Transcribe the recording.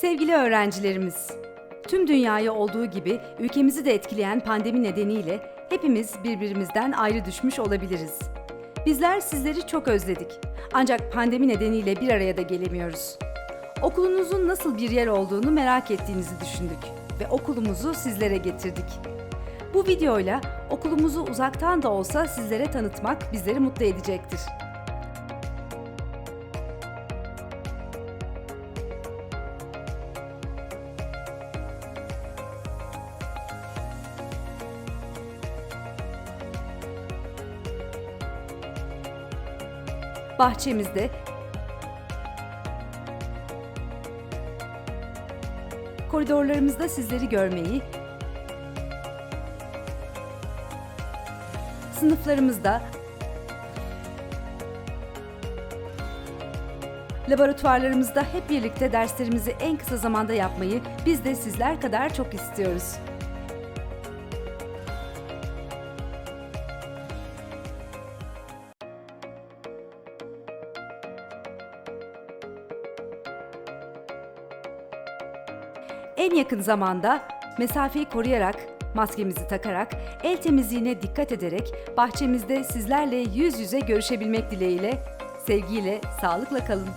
Sevgili öğrencilerimiz, tüm dünyayı olduğu gibi ülkemizi de etkileyen pandemi nedeniyle hepimiz birbirimizden ayrı düşmüş olabiliriz. Bizler sizleri çok özledik. Ancak pandemi nedeniyle bir araya da gelemiyoruz. Okulunuzun nasıl bir yer olduğunu merak ettiğinizi düşündük ve okulumuzu sizlere getirdik. Bu videoyla okulumuzu uzaktan da olsa sizlere tanıtmak bizleri mutlu edecektir. Bahçemizde koridorlarımızda sizleri görmeyi, sınıflarımızda, laboratuvarlarımızda hep birlikte derslerimizi en kısa zamanda yapmayı biz de sizler kadar çok istiyoruz. En yakın zamanda mesafeyi koruyarak, maskemizi takarak, el temizliğine dikkat ederek bahçemizde sizlerle yüz yüze görüşebilmek dileğiyle, sevgiyle, sağlıkla kalın.